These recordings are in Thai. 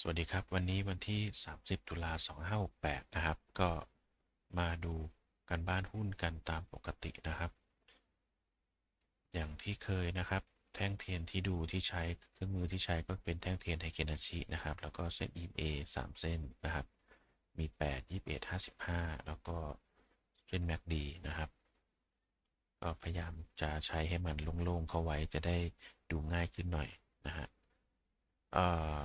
สวัสดีครับ วันนี้วันที่ 30 ตุลา2568 นะครับ ก็มาดูการบ้านหุ้นกันตามปกตินะครับ อย่างที่เคยนะครับ แท่งเทียนที่ดูที่ใช้เครื่องมือที่ใช้ก็เป็นแท่งเทียนไฮเกนาชินะครับ แล้วก็เส้น EMA 3 เส้นนะครับ มี 8 21 55 แล้วก็เส้น MACD นะครับ ก็พยายามจะใช้ให้มันโล่งๆเข้าไว้จะได้ดูง่ายขึ้นหน่อยนะฮะเอ่อ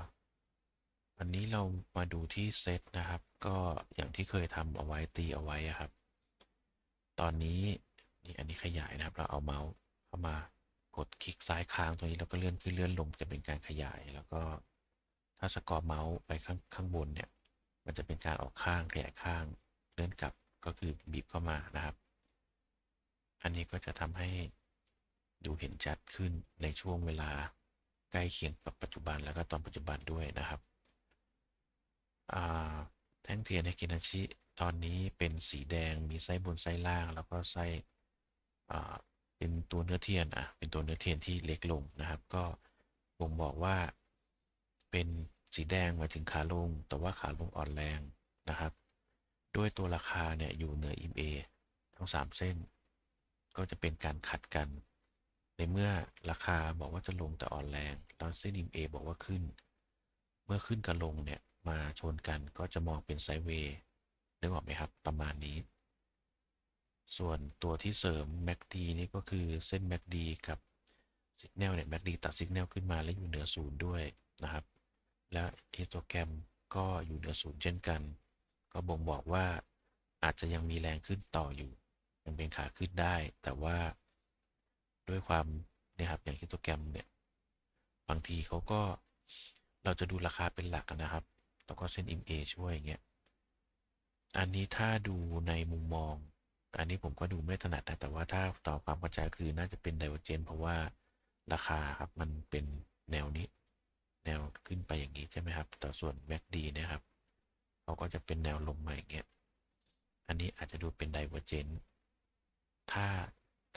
วันนี้เรามาดูที่เซตนะครับ ก็อย่างที่เคยทำเอาไว้ตีเอาไว้ครับ ตอนนี้นี่อันนี้ขยายนะครับ เราเอาเมาส์เข้ามากดคลิกซ้ายค้างตรงนี้แล้วก็เลื่อนขึ้นเลื่อนลงจะเป็นการขยาย แล้วก็ถ้าสกอร์เมาส์ไปข้างข้างบนเนี่ย มันจะเป็นการออกข้างขยายข้างเลื่อนกลับก็คือบีบเข้ามานะครับ อันนี้ก็จะทำให้ดูเห็นชัดขึ้นในช่วงเวลาใกล้เคียงกับปัจจุบันแล้วก็ตอนปัจจุบันด้วยนะครับ แท่งเทียนในกินาชิ ตอนนี้เป็นสีแดงมีไส้บนไส้ล่าง แล้วก็ไส้เป็นตัวเนื้อเทียนอะเป็นตัวเนื้อเทียนที่เล็กลงนะครับ ก็บ่งบอกว่า เป็นสีแดงหมายถึงขาลง แต่ว่าขาลงอ่อนแรงนะครับ ด้วยตัวราคาเนี่ยอยู่เหนือ EMA ทั้ง 3 เส้น ก็จะเป็นการขัดกัน ในเมื่อราคาบอกว่าจะลงแต่อ่อนแรง แล้วเส้น EMA บอกว่าขึ้น เมื่อขึ้นกับลงเนี่ย มาชนกันก็จะมองเป็นไซด์เวย์นึกออกไหมครับ ประมาณนี้ ส่วนตัวที่เสริม MACD นี่ก็คือเส้น MACD กับสัญญาณเนี่ย MACD ตัดสัญญาณขึ้นมาและอยู่เหนือศูนย์ด้วยนะครับ แล้วฮิสโตแกรมก็อยู่เหนือศูนย์เช่นกัน ก็บ่งบอกว่าอาจจะยังมีแรงขึ้นต่ออยู่ยังเป็นขาขึ้นได้ แต่ว่าด้วยความเนี่ยครับอย่างฮิสโตแกรมเนี่ยบางทีเขาก็เราจะดูราคาเป็นหลักนะครับ แล้วก็เส้น MA ช่วยอย่างเงี้ย อันนี้ถ้าดูในมุมมอง อันนี้ผมก็ดูไม่ถนัดนะแต่ว่าถ้าต่อความเข้าใจคือน่าจะเป็นไดเวอร์เจนเพราะว่าราคาครับมันเป็นแนวนี้ แนวขึ้นไปอย่างนี้ใช่ไหมครับ แต่ส่วน MACD นะครับเขาก็จะเป็นแนวลงมาอย่างเงี้ย อันนี้อาจจะดูเป็นไดเวอร์เจนถ้า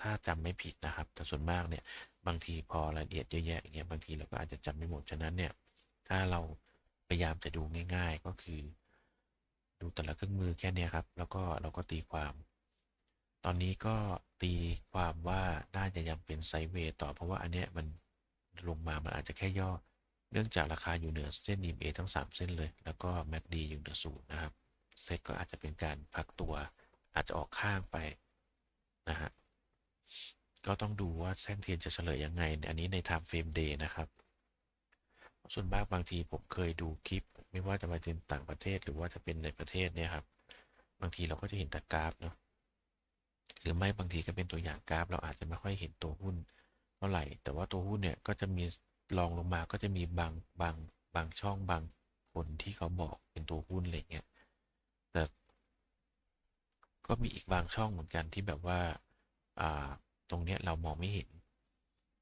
ถ้าจำไม่ผิดนะครับ แต่ส่วนมากเนี่ย บางทีพอรายละเอียดเยอะแยะอย่างเงี้ย บางทีเราก็อาจจะจำไม่หมด ฉะนั้นเนี่ย ถ้าเรา พยายามจะดูง่าย ๆ ก็คือ ดูแต่ละเครื่องมือแค่นี้ครับ แล้วก็เราก็ตีความ ตอนนี้ก็ตีความว่าน่าจะยังเป็นไซด์เวย์ต่อเพราะว่าอันเนี้ยมันลงมามันอาจจะแค่ย่อ เนื่องจากราคาอยู่เหนือเส้น EMA ทั้ง 3 เส้นเลย แล้วก็ MACD อยู่เหนือศูนย์นะครับเซ็ตก็อาจจะเป็นการพักตัว อาจจะออกข้างไปนะฮะก็ต้องดูว่าเส้นเทียนจะเฉลยยังไง อันนี้ใน time frame day นะครับ ส่วนมากบางทีผมเคยดูคลิป ไม่ว่าจะมาเป็นต่างประเทศหรือว่าจะเป็นในประเทศเนี่ยครับ บางทีเราก็จะเห็นแต่กราฟเนาะหรือไม่บางทีก็เป็นตัวอย่างกราฟ เราอาจจะไม่ค่อยเห็นตัวหุ้นเท่าไหร่ แต่ว่าตัวหุ้นเนี่ยก็จะมีลองลงมาก็จะมีบางบางบางช่องบางคนที่เขาบอกเป็นตัวหุ้นอะไรเงี้ยแต่ก็มีอีกบางช่องเหมือนกันที่แบบว่าอ่าตรงเนี้ยเรามองไม่เห็น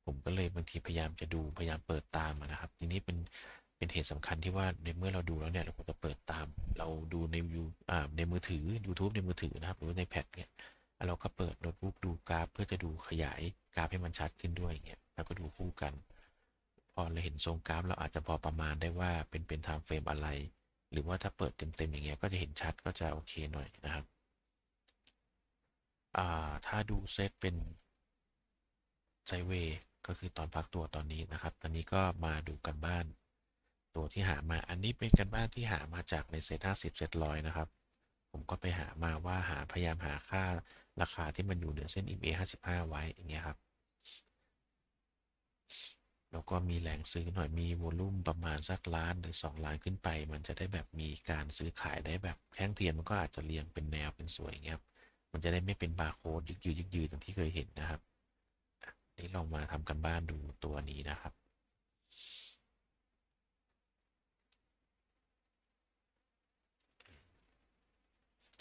ผมก็เลยบางทีพยายามจะดูพยายามเปิดตามนะครับทีนี้เป็นเป็นเหตุสำคัญที่ว่าในเมื่อเราดูแล้วเนี่ยเราก็จะเปิดตาม เราดูในยูอ่าในมือถือ YouTube ในมือถือนะครับ หรือในแพดเนี่ยเราก็เปิดโน้ตบุ๊กดูกราฟ เพื่อจะดูขยายกราฟให้มันชัดขึ้นด้วยอย่างเงี้ยแล้วก็ดูคู่กัน พอเราเห็นทรงกราฟ เราอาจจะพอประมาณได้ว่าเป็นเป็นไทม์เฟรมอะไร หรือว่าถ้าเปิดเต็มๆอย่างเงี้ยก็จะเห็นชัดก็จะโอเคหน่อยนะครับอ่าถ้าดูเซตเป็นไซเวย์ ก็คือตอนพักตัวตอนนี้นะครับ ตอนนี้ก็มาดูกันบ้าน ตัวที่หามาอันนี้เป็นกันบ้านที่หามาจากในเซตห้าสิบเซตร้อยนะครับ ผมก็ไปหามาว่าหาพยายามหาค่าราคาที่มันอยู่เหนือเส้น EMA 55 ไว้อย่างเงี้ยครับ แล้วก็มีแหล่งซื้อหน่อยมีวอลุ่มประมาณสักล้านหรือ2ล้านขึ้นไป มันจะได้แบบมีการซื้อขายได้แบบแข้งเทียนมันก็อาจจะเรียงเป็นแนวเป็นสวยอย่างเงี้ยครับมันจะได้ไม่เป็นบาร์โค้ดยึกยืดยึกยืดอย่างที่เคยเห็นนะครับ นี่ลองมาทำกันบ้านดูตัวนี้นะครับ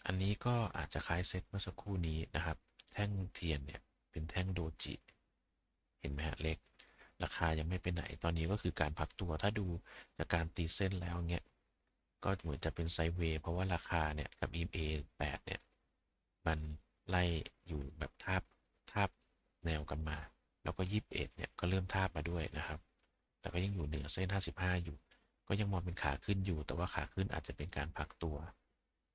อันนี้ก็อาจจะคล้ายเซตเมื่อสักครู่นี้นะครับ แท่งเทียนเนี่ยเป็นแท่งโดจิ เห็นไหมฮะเล็ก ราคายังไม่ไปไหน ตอนนี้ก็คือการพักตัว ถ้าดูจากการตีเส้นแล้วเนี่ย ก็เหมือนจะเป็นไซด์เวย์เพราะว่าราคาเนี่ยกับ EMA 8เนี่ย มันไล่อยู่แบบทาบทาบแนวกันมา แล้วก็ 21 เนี่ย ก็เริ่มทาบมาด้วยนะครับ แต่ก็ยังอยู่เหนือเส้น 55 อยู่ ก็ยังมองเป็นขาขึ้นอยู่ แต่ว่าขาขึ้นอาจจะเป็นการพักตัว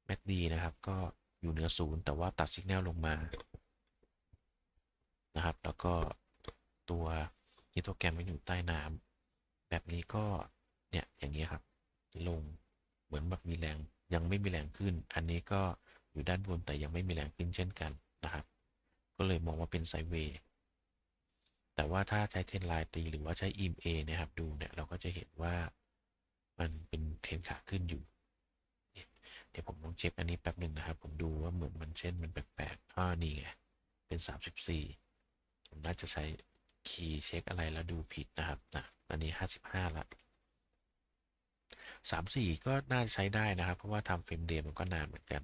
MACD นะครับ ก็อยู่เหนือศูนย์แต่ว่าตัดสัญญาณลงมา นะครับ แล้วก็ตัวฮิโตแกรมมันอยู่ใต้น้ำแบบนี้ก็ เนี่ย อย่างนี้ครับ ลง เหมือนแบบมีแรง ยังไม่มีแรงขึ้น อันนี้ก็อยู่ด้านบนแต่ยังไม่มีแรงขึ้นเช่นกันนะครับ ก็เลยมองว่าเป็นไซเวย์ แต่ว่าถ้าใช้เทรนไลน์ตีหรือว่าใช้ EMA นะครับดูเนี่ยเราก็จะเห็นว่ามันเป็นเทรนขาขึ้นอยู่ เดี๋ยวผมลองเช็คอันนี้แป๊บหนึ่งนะครับ ผมดูว่าเหมือนมันเช่นมันแปลกๆอ้านี่ไงเป็น 34 ผมน่าจะใช้คีย์เช็คอะไรแล้วดูผิดนะครับนะอันนี้ 55ละ34 ก็น่าจะใช้ได้นะครับ เพราะว่าทำเฟรมเดย์มันก็นานเหมือนกัน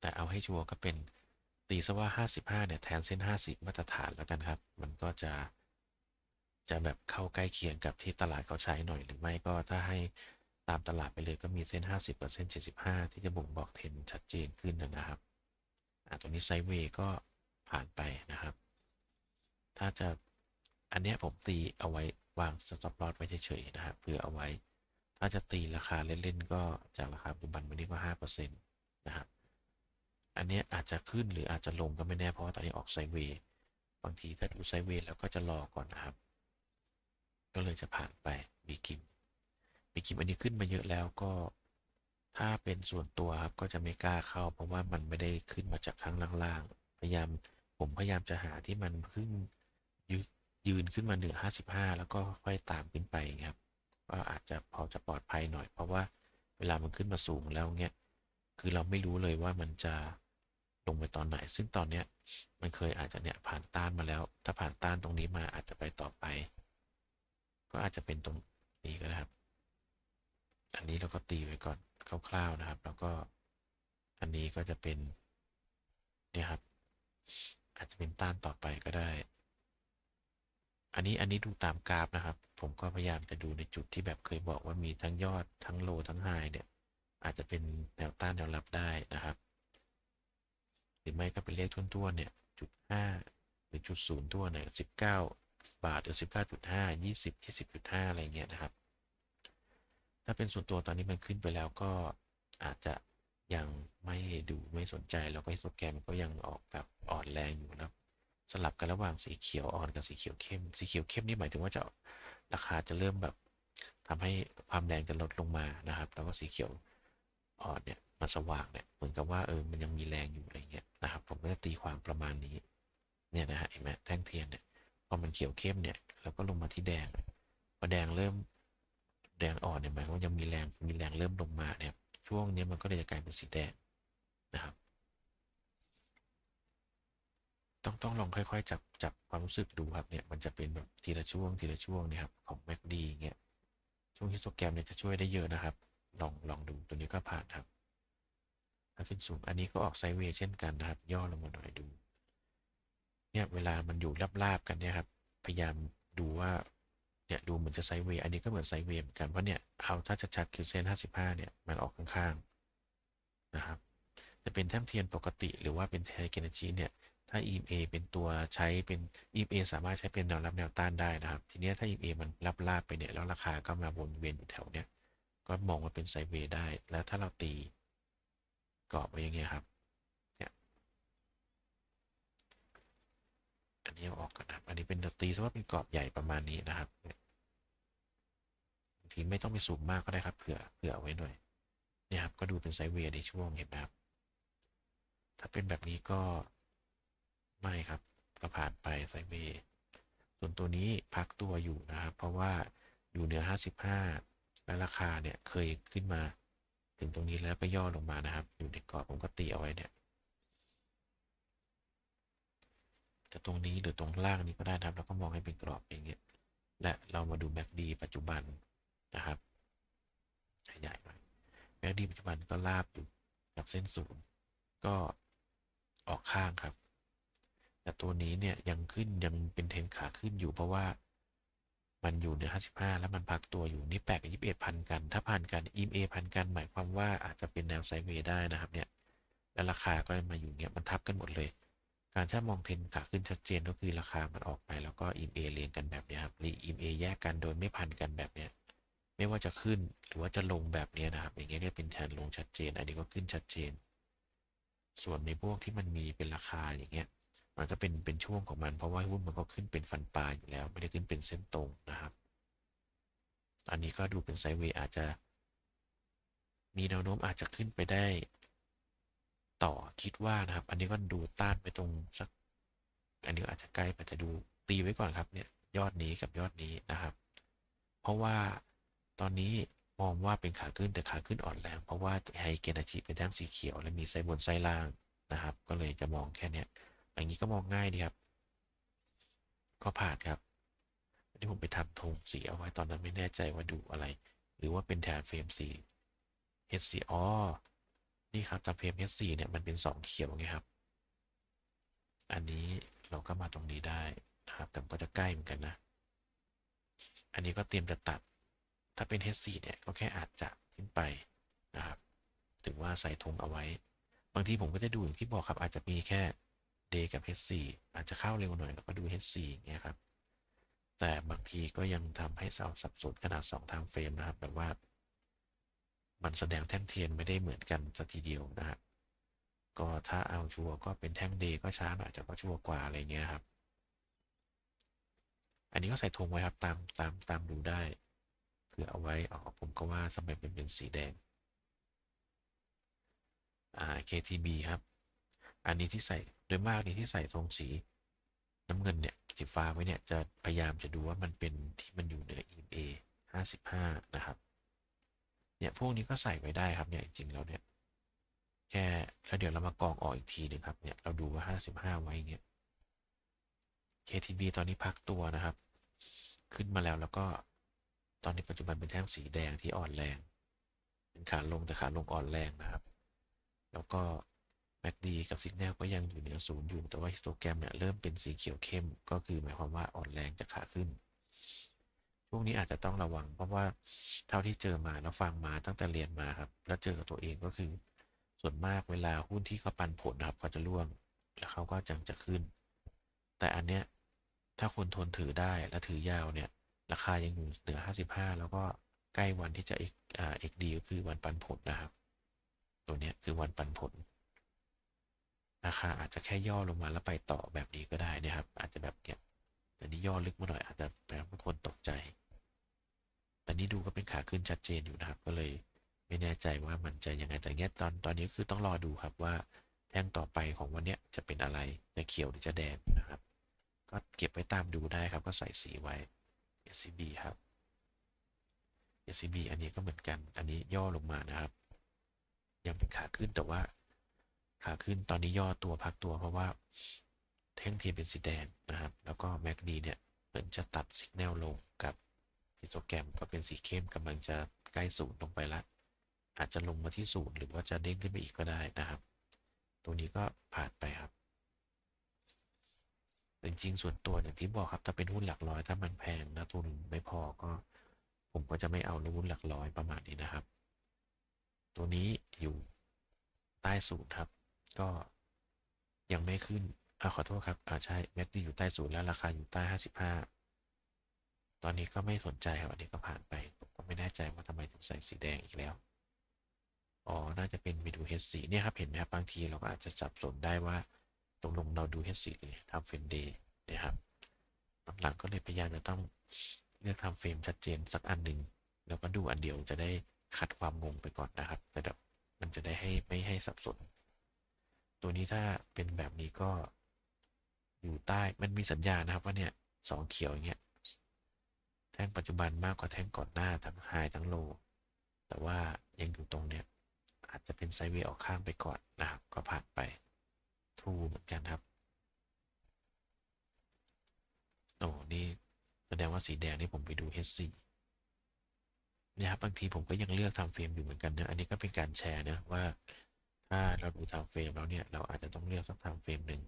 แต่เอาให้ชัวร์ก็เป็น ตีซะว่า 55 เนี่ย แทนเส้น 50 มาตรฐานแล้วกันครับ มันก็จะ จะแบบเข้าใกล้เคียงกับที่ตลาดเขาใช้หน่อยหรือไม่ก็ถ้าให้ตามตลาดไปเลยก็มีเส้น 50 กับเส้น 75 ที่จะบ่งบอกเทรนชัดเจนขึ้นนะครับอ่าตัวนี้ไซด์เวย์ก็ผ่านไปนะครับ ถ้าจะ อันนี้ผมตีเอาไว้วางสต็อปลอสไว้เฉยๆนะครับเพื่อเอาไว้ ถ้าจะตีราคาเล่นๆก็จากราคาปัจจุบันวันนี้ก็ห้าเปอร์เซ็นต์นะครับ อันนี้อาจจะขึ้นหรืออาจจะลงก็ไม่แน่เพราะว่าตอนนี้ออกไซเวย์บางทีถ้าดูไซเวย์แล้วก็จะรอก่อนนะครับ ก็เลยจะผ่านไปบีกิมบีกิมอันนี้ขึ้นมาเยอะแล้วก็ถ้าเป็นส่วนตัวครับก็จะไม่กล้าเข้า เพราะว่ามันไม่ได้ขึ้นมาจากข้างล่างๆพยายามผมพยายามจะหาที่มันขึ้นยืยืนขึ้นมาเหนือ 55 แล้วก็ค่อยตามขึ้นไปครับก็อาจจะพอจะปลอดภัยหน่อย เพราะว่าเวลามันขึ้นมาสูงแล้วเนี้ยคือเราไม่รู้เลยว่ามันจะ ลงไปตอนไหน ซึ่งตอนเนี้ยมันเคยอาจจะเนี่ยผ่านต้านมาแล้ว ถ้าผ่านต้านตรงนี้มาอาจจะไปต่อไป ก็อาจจะเป็นตรงนี้ก็ได้ครับ อันนี้เราก็ตีไว้ก่อนคร่าวๆนะครับ แล้วก็อันนี้ก็จะเป็นเนี่ยครับ อาจจะเป็นต้านต่อไปก็ได้ อันนี้อันนี้ดูตามกราฟนะครับ ผมก็พยายามจะดูในจุดที่แบบเคยบอกว่ามีทั้งยอดทั้งโลทั้งไฮเนี่ยอาจจะเป็นแนวต้านแนวรับได้นะครับ หรือไม่ก็เป็นเลขทุ่นๆเนี่ยจุดห้าหรือจุดศูนย์ตัวเนี่ยสิบเก้าบาทหรือสิบเก้าจุดห้ายี่สิบยี่สิบจุดห้าอะไรเงี้ยนะครับ ถ้าเป็นส่วนตัวตอนนี้มันขึ้นไปแล้วก็อาจจะยังไม่ดูไม่สนใจแล้วก็สโตแกรมก็ยังออกแบบอ่อนแรงอยู่นะสลับกันระหว่างสีเขียวอ่อนกับสีเขียวเข้ม สีเขียวเข้มนี่หมายถึงว่าจะราคาจะเริ่มแบบทำให้ความแรงจะลดลงมานะครับ แล้วก็สีเขียวอ่อนเนี่ย มันสว่างเนี่ยเหมือนกับว่าเออมันยังมีแรงอยู่อะไรเงี้ยนะครับผมก็จะตีความประมาณนี้เนี่ยนะฮะเห็นไหมแท่งเทียนเนี่ยพอมันเขียวเข้มเนี่ยแล้วก็ลงมาที่แดงพอแดงเริ่มแดงอ่อนเนี่ยหมายความว่ายังมีแรงมีแรงเริ่มลงมาเนี่ยช่วงนี้มันก็เลยจะกลายเป็นสีแดงนะครับ ต้องต้องลองค่อยๆ จับจับความรู้สึกดูครับเนี่ยมันจะเป็นแบบทีละช่วงทีละช่วงเนี่ยครับของ MACD เงี้ยช่วงฮิสโตแกรมเนี่ยจะช่วยได้เยอะนะครับ ลองลองดูตัวนี้ก็ผ่านครับ ถ้าขึ้นสูง อันนี้ก็ออกไซด์เวย์เช่นกันนะครับ ย่อลงมาหน่อยดู เนี่ยเวลามันอยู่ลาบๆกันเนี่ยครับ พยายามดูว่าเนี่ยดูเหมือนจะไซด์เวย์ อันนี้ก็เหมือนไซด์เวย์เหมือนกัน เพราะเนี่ยเอาถ้าชัดๆคือเส้น 55 เนี่ย มันออกข้างๆ นะครับ จะเป็นแท่งเทียนปกติ หรือว่าเป็นเทเกนจีเนี่ย ถ้า EMA เป็นตัวใช้เป็น EMA สามารถใช้เป็นแนวรับแนวต้านได้นะครับ ทีนี้ถ้า EMA มันรับลาบไปเนี่ย แล้วราคาก็มาวนเวียนอยู่แถวเนี่ยก็มองว่าเป็นไซด์เวย์ได้ แล้วถ้าเราตี กรอบไว้อย่างเงี้ยครับเนี่ยอันนี้ออกก่อนนะครับอันนี้เป็นตีซะว่าเป็นกรอบใหญ่ประมาณนี้นะครับบางทีไม่ต้องไปสูงมากก็ได้ครับเผื่อเผื่อไว้หน่อยเนี่ยครับก็ดูเป็นไซเวย์ในช่วงเห็นไหมครับถ้าเป็นแบบนี้ก็ไม่ครับก็ผ่านไปไซเวย์ส่วนตัวนี้พักตัวอยู่นะครับ เพราะว่าอยู่เหนือ 55 และราคาเนี่ยเคยขึ้นมา ถึงตรงนี้แล้วก็ย่อลงมานะครับ อยู่ในกรอบผมก็ตีเอาไว้เนี่ยจะตรงนี้หรือตรงล่างนี้ก็ได้นะครับ แล้วก็มองให้เป็นกรอบอย่างเงี้ย และเรามาดู MACD ปัจจุบันนะครับขยายหน่อย MACD ปัจจุบันก็ลาบอยู่กับเส้นศูนย์ก็ออกข้างครับ แต่ตัวนี้เนี่ยยังขึ้นยังเป็นเทรนขาขึ้นอยู่เพราะว่า มันอยู่เหนือ 55 แล้วมันพักตัวอยู่นี่แปดกับ 21 พันกัน ถ้าผ่านกัน EMA พันกัน หมายความว่าอาจจะเป็นแนวไซด์เวย์ได้นะครับเนี่ย แล้วราคาก็มาอยู่เนี่ยมันทับกันหมดเลย การถ้ามองเทรนขาขึ้นชัดเจนก็คือราคามันออกไปแล้วก็ EMA เรียงกันแบบนี้ครับหรือ EMA แยกกันโดยไม่พันกันแบบเนี้ย ไม่ว่าจะขึ้นหรือว่าจะลงแบบนี้นะครับ อย่างเงี้ยเนี่ยเป็นแทนลงชัดเจน อันนี้ก็ขึ้นชัดเจน ส่วนในพวกที่มันมีเป็นราคาอย่างเงี้ย มันก็เป็นเป็นช่วงของมันเพราะว่าหุ้นมันก็ขึ้นเป็นฟันปลาอยู่แล้ว ไม่ได้ขึ้นเป็นเส้นตรงนะครับ อันนี้ก็ดูเป็นไซด์เวย์อาจจะ มีแนวโน้มอาจจะขึ้นไปได้ ต่อคิดว่านะครับ อันนี้ก็ดูต้านไปตรงสัก อันนี้อาจจะใกล้อาจจะดูตีไว้ก่อนครับเนี่ยยอดนี้กับยอดนี้นะครับ เพราะว่าตอนนี้มองว่าเป็นขาขึ้นแต่ขาขึ้นอ่อนแรงเพราะว่าไฮเกนาจิเป็นแท่งสีเขียว และมีไซบนไซล่างนะครับ ก็เลยจะมองแค่เนี้ อย่างนี้ก็มองง่ายดีครับ ก็ผ่านครับอันนี้ผมไปทำธงสีเอาไว้ตอนนั้นไม่แน่ใจว่าดูอะไร หรือว่าเป็นแทนเฟรมสี H4 อ๋อนี่ครับตามเฟรม H4 เนี่ยมันเป็นสองเขียวไงครับ อันนี้เราก็มาตรงนี้ได้นะครับ แต่ก็จะใกล้เหมือนกันนะ อันนี้ก็เตรียมจะตัด ถ้าเป็น H4 เนี่ยก็แค่อาจจะขึ้นไปนะครับ ถึงว่าใส่ธงเอาไว้ บางทีผมก็จะดูอย่างที่บอกครับอาจจะมีแค่ day กับ H4 อาจจะเข้าเร็วหน่อยแล้วก็ดู H4 อย่างเงี้ยครับ แต่บางทีก็ยังทำให้เราสับสนขนาด 2 time frame นะครับแบบว่า มันแสดงแท่งเทียนไม่ได้เหมือนกันสักทีเดียวนะครับก็ถ้าเอาชัวร์ก็เป็นแท่งเดย์ก็ช้าหน่อยแต่ก็ชัวร์กว่าอะไรเงี้ยครับ อันนี้ก็ใส่ธงไว้ครับตามตามตามดูได้เผื่อเอาไว้อ๋อผมก็ว่าสมัยเป็นเป็นสีแดงอ่า KTB ครับ อันนี้ที่ใส่ โดยมากนี่ที่ใส่ธงสีน้ำเงินเนี่ยสีฟ้าไว้เนี่ยจะพยายามจะดูว่ามันเป็นที่มันอยู่เหนือ EMA 55 นะครับ เนี่ยพวกนี้ก็ใส่ไว้ได้ครับเนี่ยจริงแล้วเนี่ยแค่แล้วเดี๋ยวเรามากองออกอีกทีหนึ่งครับเนี่ยเราดูว่า 55 ไว้เงี้ย KTB ตอนนี้พักตัวนะครับ ขึ้นมาแล้วแล้วก็ตอนนี้ปัจจุบันเป็นแท่งสีแดงที่อ่อนแรง เป็นขาลงแต่ขาลงอ่อนแรงนะครับ แล้วก็ MACD กับ Signal ก็ยังอยู่เหนือศูนย์อยู่ แต่ว่าฮิสโตแกรมเนี่ยเริ่มเป็นสีเขียวเข้ม ก็คือหมายความว่าอ่อนแรงจะขาขึ้น ช่วงนี้อาจจะต้องระวัง เพราะว่าเท่าที่เจอมาแล้วฟังมาตั้งแต่เรียนมาครับ แล้วเจอกับตัวเองก็คือ ส่วนมากเวลาหุ้นที่เขาปันผลนะครับเขาจะร่วง แล้วเขาก็จังจะขึ้น แต่อันเนี้ยถ้าคนทนถือได้และถือยาวเนี่ย ราคายังอยู่เหนือ 55 แล้วก็ใกล้วันที่จะเอกอ่าเอกดีก็คือวันปันผลนะครับ ตัวเนี้ยคือวันปันผล ราคาอาจจะแค่ย่อลงมาแล้วไปต่อแบบนี้ก็ได้นะครับ อาจจะแบบเนี้ยแต่นี้ย่อลึกมาหน่อยอาจจะแปลว่าคนตกใจ แต่นี้ดูก็เป็นขาขึ้นชัดเจนอยู่นะครับ ก็เลยไม่แน่ใจว่ามันจะยังไงแต่เนี้ยตอนตอนนี้คือต้องรอดูครับว่าแท่งต่อไปของวันเนี้ยจะเป็นอะไรจะเขียวหรือจะแดงนะครับ ก็เก็บไว้ตามดูได้ครับ ก็ใส่สีไว้ SCB ครับ SCB อันนี้ก็เหมือนกัน อันนี้ย่อลงมานะครับ ยังเป็นขาขึ้นแต่ว่า ขาขึ้นตอนนี้ย่อตัวพักตัวเพราะว่าแท่งเทียนเป็นสีแดงนะครับ แล้วก็ MACD เนี่ยเหมือนจะตัดสัญญาณลงกับฮิโตแกรมก็เป็นสีเข้มกำลังจะใกล้ศูนย์ลงไปละอาจจะลงมาที่ศูนย์หรือว่าจะเด้งขึ้นไปอีกก็ได้นะครับ ตัวนี้ก็ผ่านไปครับจริงๆส่วนตัวอย่างที่บอกครับถ้าเป็นหุ้นหลักร้อยถ้ามันแพงนะทุนไม่พอก็ผมก็จะไม่เอาหุ้นหลักร้อยประมาณนี้นะครับ ตัวนี้อยู่ใต้ศูนย์ครับ ก็ยังไม่ขึ้นอ่าขอโทษครับอ่าใช่แม็กดีอยู่ใต้ศูนย์แล้วราคาอยู่ใต้ห้าสิบห้าตอนนี้ก็ไม่สนใจครับอันนี้ก็ผ่านไปผมก็ไม่แน่ใจว่าทำไมถึงใส่สีแดงอีกแล้วอ๋อน่าจะเป็นไปดู H4 เนี่ยครับเห็นไหมครับบางทีเราก็อาจจะสับสนได้ว่าตรงลงเราดู H4 เลยทำเฟรมเดย์นะครับหลังก็เลยพยายามจะต้องเลือกทำเฟรมชัดเจนสักอันหนึ่งแล้วก็ดูอันเดียวจะได้ขัดความงงไปก่อนนะครับแต่เดี๋ยวมันจะได้ให้ไม่ให้สับสน ตัวนี้ถ้าเป็นแบบนี้ก็อยู่ใต้มันมีสัญญานะครับว่าเนี่ยสองเขียวอย่างเงี้ยแท่งปัจจุบันมากกว่าแท่งก่อนหน้าทั้งไฮทั้งโลแต่ว่ายังอยู่ตรงเนี้ยอาจจะเป็นไซเวย์ออกข้างไปก่อนนะครับ ก็ผ่านไปทูเหมือนกันครับโอ้นี่แสดงว่าสีแดงนี่ผมไปดู H4 นะครับบางทีผมก็ยังเลือกทำเฟรมอยู่เหมือนกันนะอันนี้ก็เป็นการแชร์นะว่า ถ้าเราดูทำเฟรมแล้วเนี่ย เราอาจจะต้องเลือกสักทำเฟรมหนึ่ง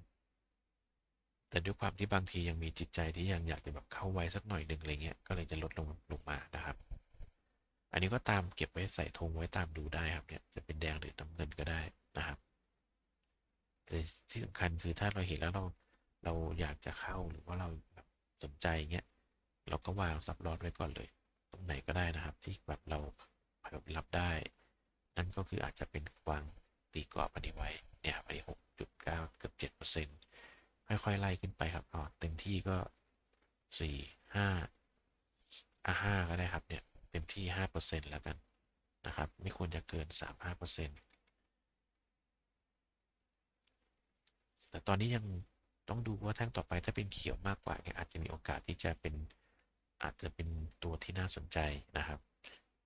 แต่ด้วยความที่บางทียังมีจิตใจที่ยังอยากจะแบบเข้าไว้สักหน่อยหนึ่งอะไรเงี้ย ก็เลยจะลดลงลงมานะครับ อันนี้ก็ตามเก็บไว้ใส่ธงไว้ตามดูได้ครับเนี่ย จะเป็นแดงหรือน้ำเงินก็ได้นะครับ แต่ที่สำคัญคือถ้าเราเห็นแล้วเราเราอยากจะเข้าหรือว่าเราแบบสนใจเงี้ย เราก็วางซับลอตไว้ก่อนเลย ตรงไหนก็ได้นะครับ ที่แบบเราแบบรับได้ นั่นก็คืออาจจะเป็นวาง ตีกรอบอันนี้ไว้เนี่ยไปหกจุดเก้าเกือบเจ็ดเปอร์เซ็นต์ค่อยๆไล่ขึ้นไปครับอ๋อเต็มที่ก็สี่ห้าอะห้าก็ได้ครับเนี่ยเต็มที่ห้าเปอร์เซ็นต์แล้วกันนะครับ ไม่ควรจะเกินสามห้าเปอร์เซ็นต์แต่ตอนนี้ยังต้องดูว่าแท่งต่อไปถ้าเป็นเขียวมากกว่าเนี่ยอาจจะมีโอกาสที่จะเป็นอาจจะเป็นตัวที่น่าสนใจนะครับ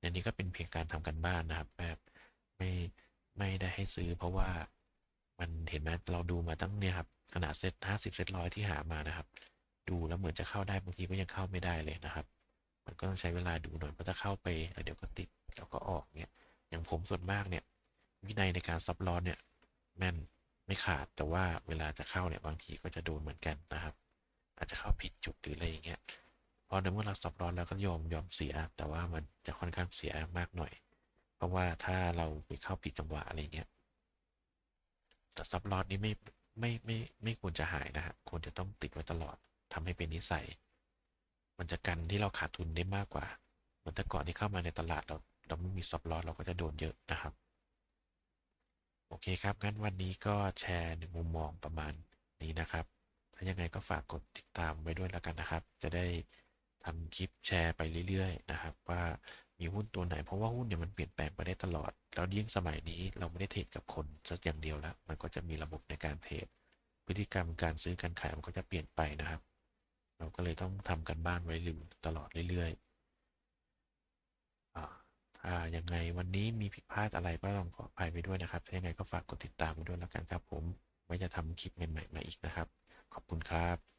ในนี้ก็เป็นเพียงการทำกันบ้านนะครับแบบไม่ ไม่ได้ให้ซื้อ เพราะว่ามันเห็นไหมเราดูมาตั้งเนี่ยครับขนาดเซตห้าสิบเซตร้อยที่หามานะครับ ดูแล้วเหมือนจะเข้าได้บางทีก็ยังเข้าไม่ได้เลยนะครับ มันก็ต้องใช้เวลาดูหน่อยเพราะถ้าเข้าไปแล้วเดี๋ยวก็ติดแล้วก็ออกเนี่ยอย่างผมส่วนมากเนี่ยวินัยในการซับล้อเนี่ยแม่นไม่ขาดแต่ว่าเวลาจะเข้าเนี่ยบางทีก็จะโดนเหมือนกันนะครับ อาจจะเข้าผิดจุดหรืออะไรอย่างเงี้ยพอในเมื่อเราซับล้อแล้วก็ยอมยอมเสีย แต่ว่ามันจะค่อนข้างเสียมากหน่อย เพราะว่าถ้าเราไปเข้าผิดจังหวะอะไรเงี้ยแต่ซับล้อนี้ไม่ไม่ไม่ไม่ควรจะหายนะฮะควรจะต้องติดไว้ตลอดทำให้เป็นนิสัย มันจะกันที่เราขาดทุนได้มากกว่าเหมือนแต่ก่อนที่เข้ามาในตลาดเราเราไม่มีซับล้อเราก็จะโดนเยอะนะครับ โอเคครับ งั้นวันนี้ก็แชร์ในมุมมองประมาณนี้นะครับ ถ้ายังไงก็ฝากกดติดตามไว้ด้วยแล้วกันนะครับ จะได้ทำคลิปแชร์ไปเรื่อยๆ นะครับว่า มีหุ้นตัวไหน เพราะว่าหุ้นเนี่ยมันเปลี่ยนแปลงไปได้ตลอด แล้วยิ่งสมัยนี้เราไม่ได้เทรดกับคนสักอย่างเดียวแล้ว มันก็จะมีระบบในการเทรดพฤติกรรมการซื้อการขายมันก็จะเปลี่ยนไปนะครับ เราก็เลยต้องทำกันบ้านไว้อยู่ตลอดเรื่อยๆอ่าถ้ายังไงวันนี้มีผิดพลาดอะไรก็ต้องขออภัยไปด้วยนะครับถ้ายังไงก็ฝากกดติดตามไว้ด้วยแล้วกันครับ ผมไว้จะทำคลิปใหม่ๆมาอีกนะครับ ขอบคุณครับ